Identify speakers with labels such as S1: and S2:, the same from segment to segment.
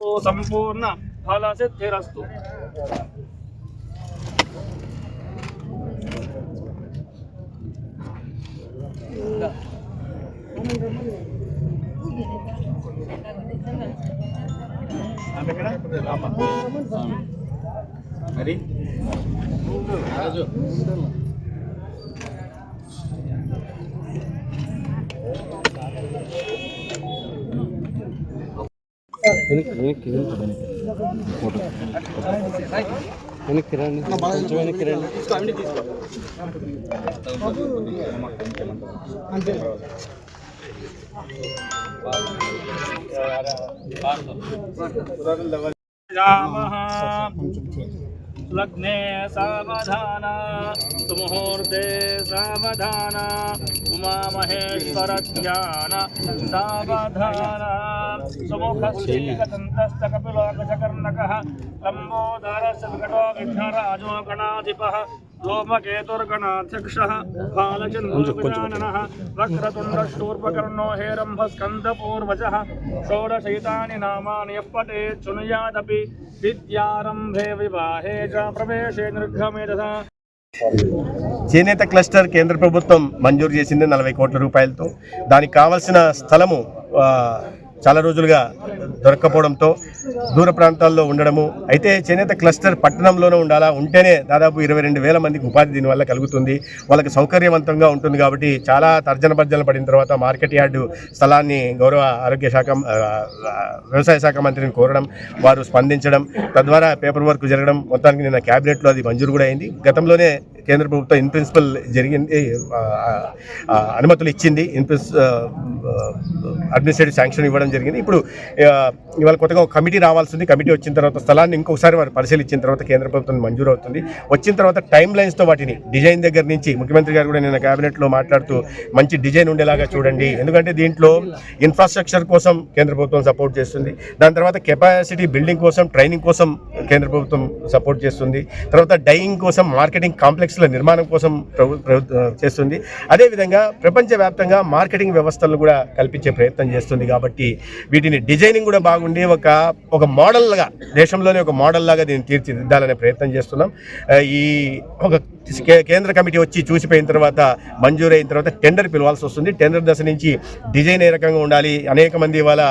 S1: तो संपूर्ण भालाचे थेर असतो आम्ही మరి
S2: వెనక్కి రండి కొంచెం వెనక్కి రండి
S1: రామः లగ్నే సావధాన సుముహూర్తే సావధాన ఉమామహేశ్వర ధ్యాన సావధాన సుముఖస్థితిగతంతస్థ కపిలోకచకర్ణకः లంబోదరस्य వికటో విఘ్నరాజో గణాధిపः धूमकेतुर्गणाध्यक्षः बालचन्द्रगजाननः वक्रतुण्डशूर्पकर्णो हेरम्भस्कन्दपूर्वजः षोडशैतानि नामानि यः पठेत् शृणुयादपि विद्यारम्भे विवाहे च प्रवेशे निर्गमे तथा
S3: చేనేత క్లస్టర్ కేంద్ర ప్రభుత్వం మంజూరు చేసింది నలభై కోట్ల రూపాయలతో దానికి కావాల్సిన స్థలము ఆ, చాలా రోజులుగా దొరక్కపోవడంతో దూర ప్రాంతాల్లో ఉండడము అయితే చేనేత క్లస్టర్ పట్టణంలోనే ఉండాలా? ఉంటేనే దాదాపు ఇరవై రెండు వేల మందికి ఉపాధి దీనివల్ల కలుగుతుంది. వాళ్ళకి సౌకర్యవంతంగా ఉంటుంది కాబట్టి చాలా తర్జన భర్జన పడిన తర్వాత మార్కెట్ యార్డు స్థలాన్ని గౌరవ ఆరోగ్య శాఖ వ్యవసాయ శాఖ మంత్రిని కోరడం వారు స్పందించడం తద్వారా పేపర్ వర్క్ జరగడం మొత్తానికి నిన్న క్యాబినెట్లో అది మంజూరు కూడా అయింది. గతంలోనే కేంద్ర ప్రభుత్వం ఇన్ ప్రిన్సిపల్ జరిగింది అనుమతులు ఇచ్చింది. ఇన్ అడ్మినిస్ట్రేటివ్ శాంక్షన్ ఇవ్వడం జరిగింది. ఇప్పుడు ఇవాళ కొత్తగా ఒక కమిటీ రావాల్సింది. కమిటీ వచ్చిన తర్వాత స్థలాన్ని ఇంకొకసారి వారు పరిశీలించిన తర్వాత కేంద్ర ప్రభుత్వం మంజూరు అవుతుంది వచ్చిన తర్వాత టైం లైన్స్తో వాటిని డిజైన్ దగ్గర నుంచి ముఖ్యమంత్రి గారు కూడా నిన్న క్యాబినెట్లో మాట్లాడుతూ మంచి డిజైన్ ఉండేలాగా చూడండి. ఎందుకంటే దీంట్లో ఇన్ఫ్రాస్ట్రక్చర్ కోసం కేంద్ర ప్రభుత్వం సపోర్ట్ చేస్తుంది. దాని తర్వాత కెపాసిటీ బిల్డింగ్ కోసం ట్రైనింగ్ కోసం కేంద్ర ప్రభుత్వం సపోర్ట్ చేస్తుంది. తర్వాత డైయింగ్ కోసం మార్కెటింగ్ కాంప్లెక్స్ల నిర్మాణం కోసం ప్రభుత్వం చేస్తుంది. అదేవిధంగా ప్రపంచవ్యాప్తంగా మార్కెటింగ్ వ్యవస్థలను కూడా కల్పించే ప్రయత్నం చేస్తుంది కాబట్టి వీటిని డిజైనింగ్ కూడా బాగుండి ఒక ఒక మోడల్గా దేశంలోనే ఒక మోడల్ లాగా దీన్ని తీర్చిదిద్దాలనే ప్రయత్నం చేస్తున్నాం. ఈ ఒక కేంద్ర కమిటీ వచ్చి చూసిపోయిన తర్వాత మంజూరు అయిన తర్వాత టెండర్ పిలవాల్సి వస్తుంది. టెండర్ దశ నుంచి డిజైన్ ఏ రకంగా ఉండాలి? అనేక మంది ఇవాళ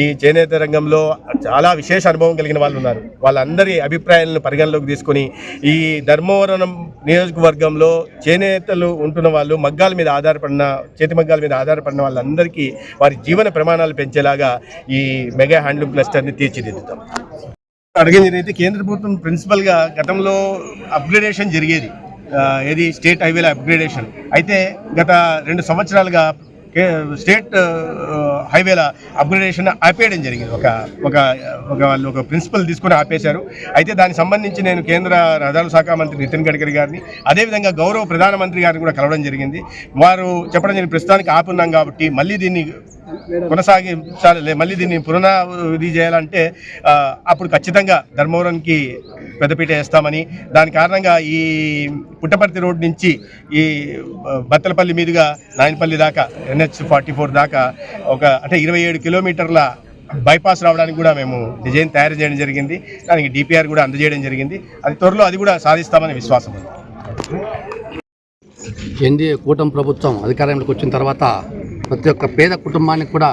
S3: ఈ చేనేత రంగంలో చాలా విశేష అనుభవం కలిగిన వాళ్ళు ఉన్నారు. వాళ్ళందరి అభిప్రాయాలను పరిగణలోకి తీసుకొని ఈ ధర్మవరం నియోజకవర్గంలో చేనేతలు ఉంటున్న వాళ్ళు మగ్గాల మీద ఆధారపడిన చేతి మగ్గాల మీద ఆధారపడిన వాళ్ళందరికీ వారి జీవన ప్రమాణాలు పెంచేలాగా ఈ మెగా హ్యాండ్లూమ్ క్లస్టర్ని తీర్చిదిద్దుతాం. అడిగింది అయితే కేంద్ర ప్రభుత్వం ప్రిన్సిపల్గా గతంలో అప్గ్రేడేషన్ జరిగేది ఏది స్టేట్ హైవేల అప్గ్రేడేషన్. అయితే గత రెండు సంవత్సరాలుగా స్టేట్ హైవేల అప్గ్రేడేషన్ ఆపేయడం జరిగింది. ఒక ఒక ఒక వాళ్ళు ఒక ప్రిన్సిపల్ తీసుకొని ఆపేశారు. అయితే దానికి సంబంధించి నేను కేంద్ర రహదారుల శాఖ మంత్రి నితిన్ గడ్కరీ గారిని అదేవిధంగా గౌరవ ప్రధానమంత్రి గారిని కూడా కలవడం జరిగింది. వారు చెప్పడం జరిగింది ప్రస్తుతానికి ఆపున్నాం కాబట్టి మళ్ళీ దీన్ని కొనసాగించాలి మళ్ళీ దీన్ని పునరావృద్ధి చేయాలంటే అప్పుడు ఖచ్చితంగా ధర్మవరంకి పెద్దపీట వేస్తామని దాని కారణంగా ఈ పుట్టపర్తి రోడ్ నుంచి ఈ బత్తలపల్లి మీదుగా నాయనపల్లి దాకా ఎన్హెచ్ ఫార్టీ ఫోర్ దాకా ఒక అంటే ఇరవై ఏడు కిలోమీటర్ల బైపాస్ రావడానికి కూడా మేము డిజైన్ తయారు చేయడం జరిగింది. దానికి డిపిఆర్ కూడా అందజేయడం జరిగింది. అది త్వరలో అది కూడా సాధిస్తామని విశ్వాసం ఉంది.
S2: ఎన్డీఏ కూటమి ప్రభుత్వం అధికారంలోకి వచ్చిన తర్వాత ప్రతి ఒక్క పేద కుటుంబానికి కూడా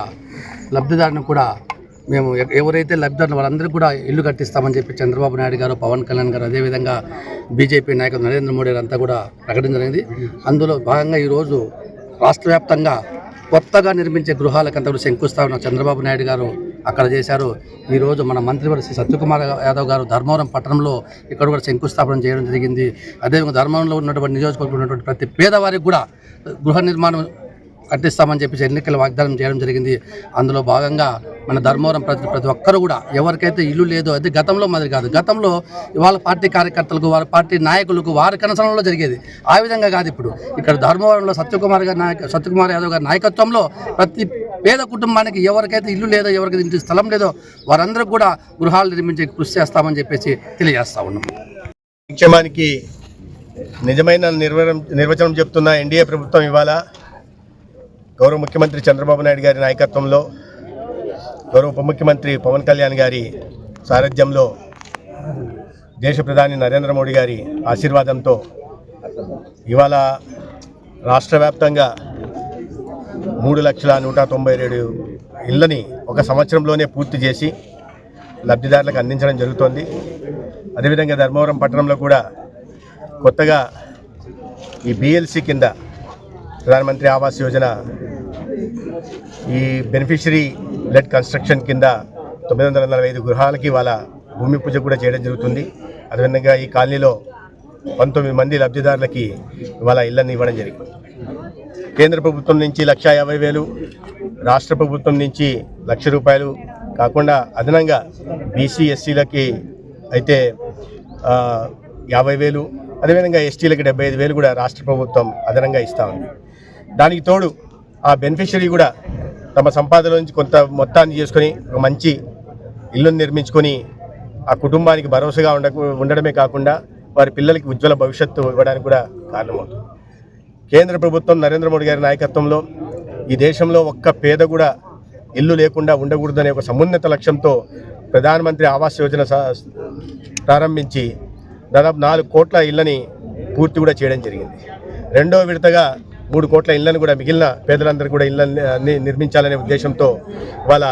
S2: లబ్ధిదారుని కూడా మేము ఎవరైతే లబ్ధిదారులు వాళ్ళందరికీ కూడా ఇల్లు కట్టిస్తామని చెప్పి చంద్రబాబు నాయుడు గారు పవన్ కళ్యాణ్ గారు అదేవిధంగా బీజేపీ నాయకులు నరేంద్ర మోడీ గారు అంతా కూడా ప్రకటించడం జరిగింది. అందులో భాగంగా ఈరోజు రాష్ట్ర వ్యాప్తంగా కొత్తగా నిర్మించే గృహాలకంతా కూడా శంకుస్థాపన చంద్రబాబు నాయుడు గారు అక్కడ చేశారు. ఈరోజు మన మంత్రివర్గ శ్రీ సత్యకుమార్ యాదవ్ గారు ధర్మవరం పట్టణంలో ఇక్కడ కూడా శంకుస్థాపన చేయడం జరిగింది. అదేవిధంగా ధర్మవరంలో ఉన్నటువంటి నియోజకవర్గంలో ఉన్నటువంటి ప్రతి పేదవారికి కూడా గృహ నిర్మాణం కట్టిస్తామని చెప్పేసి ఎన్నికల వాగ్దానం చేయడం జరిగింది. అందులో భాగంగా మన ధర్మవరం ప్రతి ప్రతి ఒక్కరు కూడా ఎవరికైతే ఇల్లు లేదో అది గతంలో మాదిరి కాదు. గతంలో వాళ్ళ పార్టీ కార్యకర్తలకు వారి పార్టీ నాయకులకు వారి కనసనంలో జరిగేది. ఆ విధంగా కాదు ఇప్పుడు. ఇక్కడ ధర్మవరంలో సత్యకుమార్ గారి నాయక సత్యకుమార్ యాదవ్ గారి నాయకత్వంలో ప్రతి పేద కుటుంబానికి ఎవరికైతే ఇల్లు లేదో ఎవరికైతే ఇంటి స్థలం లేదో వారందరూ కూడా గృహాలు నిర్మించే కృషి చేస్తామని చెప్పేసి తెలియజేస్తా ఉన్నాం.
S3: సంక్షేమానికి నిజమైన నిర్వచనం నిర్వచనం చెప్తున్న ఎన్డీఏ ప్రభుత్వం ఇవాళ గౌరవ ముఖ్యమంత్రి చంద్రబాబు నాయుడు గారి నాయకత్వంలో గౌరవ ఉప ముఖ్యమంత్రి పవన్ కళ్యాణ్ గారి సారథ్యంలో దేశ ప్రధాని నరేంద్ర మోడీ గారి ఆశీర్వాదంతో ఇవాళ రాష్ట్ర వ్యాప్తంగా మూడు లక్షల నూట తొంభై ఏడు ఇళ్ళని ఒక సంవత్సరంలోనే పూర్తి చేసి లబ్ధిదారులకు అందించడం జరుగుతోంది. అదేవిధంగా ధర్మవరం పట్టణంలో కూడా కొత్తగా ఈ బిఎల్సి కింద ప్రధానమంత్రి ఆవాస్ యోజన ఈ బెనిఫిషరీ లెడ్ కన్స్ట్రక్షన్ కింద తొమ్మిది వందల నలభై ఐదు గృహాలకి వాళ్ళ భూమి పూజ కూడా చేయడం జరుగుతుంది. అదేవిధంగా ఈ కాలనీలో పంతొమ్మిది మంది లబ్ధిదారులకి వాళ్ళ ఇళ్ళని ఇవ్వడం జరిగింది. కేంద్ర ప్రభుత్వం నుంచి లక్ష యాభై వేలు రాష్ట్ర ప్రభుత్వం నుంచి లక్ష రూపాయలు కాకుండా అదనంగా బీసీ ఎస్సీలకి అయితే యాభై వేలు అదేవిధంగా ఎస్టీలకి డెబ్బై ఐదు వేలు కూడా రాష్ట్ర ప్రభుత్వం అదనంగా ఇస్తూ ఉంది. దానికి తోడు ఆ బెనిఫిషరీ కూడా తమ సంపాదన నుంచి కొంత మొత్తాన్ని చేసుకొని ఒక మంచి ఇల్లును నిర్మించుకొని ఆ కుటుంబానికి భరోసాగా ఉండ ఉండడమే కాకుండా వారి పిల్లలకి ఉజ్వల భవిష్యత్తు ఇవ్వడానికి కూడా కారణమవుతుంది. కేంద్ర ప్రభుత్వం నరేంద్ర మోడీ గారి నాయకత్వంలో ఈ దేశంలో ఒక్క పేద కూడా ఇల్లు లేకుండా ఉండకూడదనే ఒక సమున్నత లక్ష్యంతో ప్రధానమంత్రి ఆవాస్ యోజన స- ప్రారంభించి దాదాపు నాలుగు కోట్ల ఇళ్ళని పూర్తి కూడా చేయడం జరిగింది. రెండో విడతగా మూడు కోట్ల ఇళ్ళను కూడా మిగిలిన పేదలందరూ కూడా ఇళ్ళని నిర్మించాలనే ఉద్దేశంతో వాళ్ళ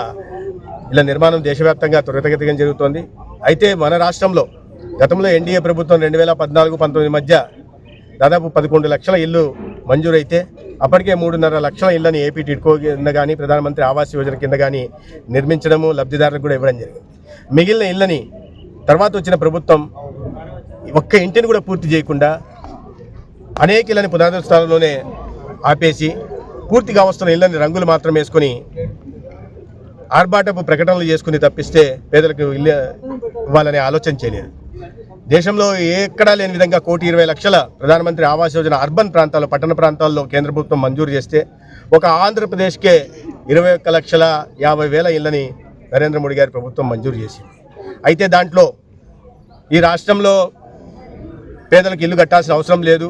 S3: ఇళ్ళ నిర్మాణం దేశవ్యాప్తంగా త్వరితగతిగా జరుగుతోంది. అయితే మన రాష్ట్రంలో గతంలో ఎన్డీఏ ప్రభుత్వం రెండు వేల పద్నాలుగు పంతొమ్మిది మధ్య దాదాపు పదకొండు లక్షల ఇల్లు మంజూరైతే అప్పటికే మూడున్నర లక్షల ఇళ్ళని ఏపీ టిడ్కో కింద కానీ ప్రధానమంత్రి ఆవాస్ యోజన కింద కానీ నిర్మించడము లబ్ధిదారులకు కూడా ఇవ్వడం జరిగింది. మిగిలిన ఇళ్ళని తర్వాత వచ్చిన ప్రభుత్వం ఒక్క ఇంటిని కూడా పూర్తి చేయకుండా అనేక ఇళ్ళని పునాదుల స్థానంలోనే ఆపేసి పూర్తిగా వస్తున్న ఇళ్ళని రంగులు మాత్రం వేసుకొని ఆర్భాటపు ప్రకటనలు చేసుకుని తప్పిస్తే పేదలకు ఇల్లు ఇవ్వాలనే ఆలోచన చేయలేదు. దేశంలో ఎక్కడా లేని విధంగా కోటి ఇరవై లక్షల ప్రధానమంత్రి ఆవాస్ యోజన అర్బన్ ప్రాంతాల్లో పట్టణ ప్రాంతాల్లో కేంద్ర ప్రభుత్వం మంజూరు చేస్తే ఒక ఆంధ్రప్రదేశ్కే ఇరవై ఒక్క లక్షల యాభై వేల ఇళ్ళని నరేంద్ర మోడీ గారి ప్రభుత్వం మంజూరు చేసింది. అయితే దాంట్లో ఈ రాష్ట్రంలో పేదలకు ఇల్లు కట్టాల్సిన అవసరం లేదు.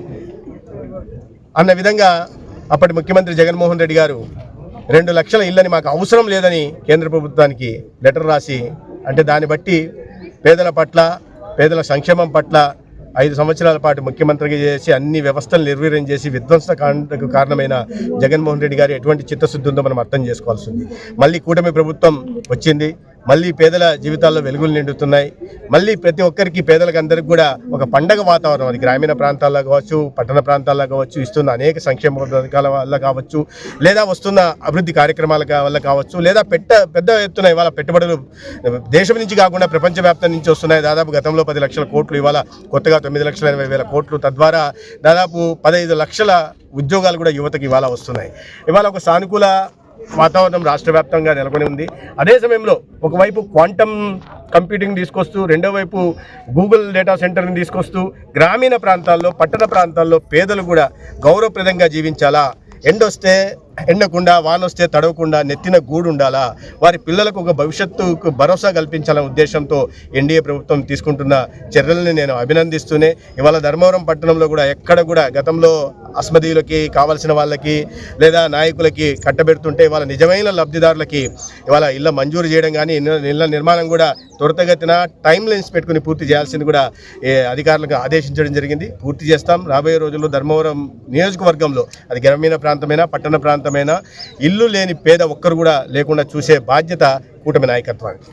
S3: అన్న విధంగా అప్పటి ముఖ్యమంత్రి జగన్మోహన్ రెడ్డి గారు రెండు లక్షల ఇళ్ళని మాకు అవసరం లేదని కేంద్ర ప్రభుత్వానికి లెటర్ రాసి అంటే దాన్ని బట్టి పేదల పట్ల పేదల సంక్షేమం పట్ల ఐదు సంవత్సరాల పాటు ముఖ్యమంత్రిగా చేసి అన్ని వ్యవస్థలు నిర్వీర్యం చేసి విధ్వంస కాండకు కారణమైన జగన్మోహన్ రెడ్డి గారు ఎటువంటి చిత్తశుద్ధి ఉందో మనం అర్థం చేసుకోవాల్సి ఉంది. మళ్ళీ కూటమి ప్రభుత్వం వచ్చింది. మళ్ళీ పేదల జీవితాల్లో వెలుగులు నిండుతున్నాయి. మళ్ళీ ప్రతి ఒక్కరికి పేదలకు అందరికి కూడా ఒక పండగ వాతావరణం అది గ్రామీణ ప్రాంతాల్లో కావచ్చు పట్టణ ప్రాంతాల్లో కావచ్చు ఇస్తున్న అనేక సంక్షేమ పథకాల వల్ల కావచ్చు లేదా వస్తున్న అభివృద్ధి కార్యక్రమాల వల్ల కావచ్చు లేదా పెట్ట పెద్ద ఎత్తున ఇవాళ పెట్టుబడులు దేశం నుంచి కాకుండా ప్రపంచవ్యాప్తం నుంచి వస్తున్నాయి. దాదాపు గతంలో పది లక్షల కోట్లు ఇవాళ కొత్తగా తొమ్మిది లక్షల ఎనభై వేల కోట్లు తద్వారా దాదాపు పదహైదు లక్షల ఉద్యోగాలు కూడా యువతకి ఇవాళ వస్తున్నాయి. ఇవాళ ఒక సానుకూల వాతావరణం రాష్ట్ర వ్యాప్తంగా నెలకొని ఉంది. అదే సమయంలో ఒకవైపు క్వాంటమ్ కంప్యూటింగ్ తీసుకొస్తూ రెండో వైపు గూగుల్ డేటా సెంటర్ని తీసుకొస్తూ గ్రామీణ ప్రాంతాల్లో పట్టణ ప్రాంతాల్లో పేదలు కూడా గౌరవప్రదంగా జీవించాలా? ఎండొస్తే ఎండకుండా వానొస్తే తడవకుండా నెత్తిన గూడు ఉండాలా వారి పిల్లలకు ఒక భవిష్యత్తుకు భరోసా కల్పించాలనే ఉద్దేశంతో ఎన్డీఏ ప్రభుత్వం తీసుకుంటున్న చర్యలని నేను అభినందిస్తూనే ఇవాళ ధర్మవరం పట్టణంలో కూడా ఎక్కడ కూడా గతంలో అస్మదీయులకి కావాల్సిన వాళ్ళకి లేదా నాయకులకి కట్టబెడుతుంటే ఇవాళ నిజమైన లబ్ధిదారులకి ఇవాళ ఇళ్ళ మంజూరు చేయడం కానీ ఇళ్ళ- నిర్మాణం కూడా త్వరితగతిన టైం లైన్స్ పెట్టుకుని పూర్తి చేయాల్సింది కూడా అధికారులకు ఆదేశించడం జరిగింది. పూర్తి చేస్తాం. రాబోయే రోజుల్లో ధర్మవరం నియోజకవర్గంలో అది గ్రామీణ ప్రాంతమైనా పట్టణ ప్రాంతం ప్రాంతమైనా ఇల్లు లేని పేద ఒక్కరు కూడా లేకుండా చూసే బాధ్యత కూటమి నాయకత్వానికి.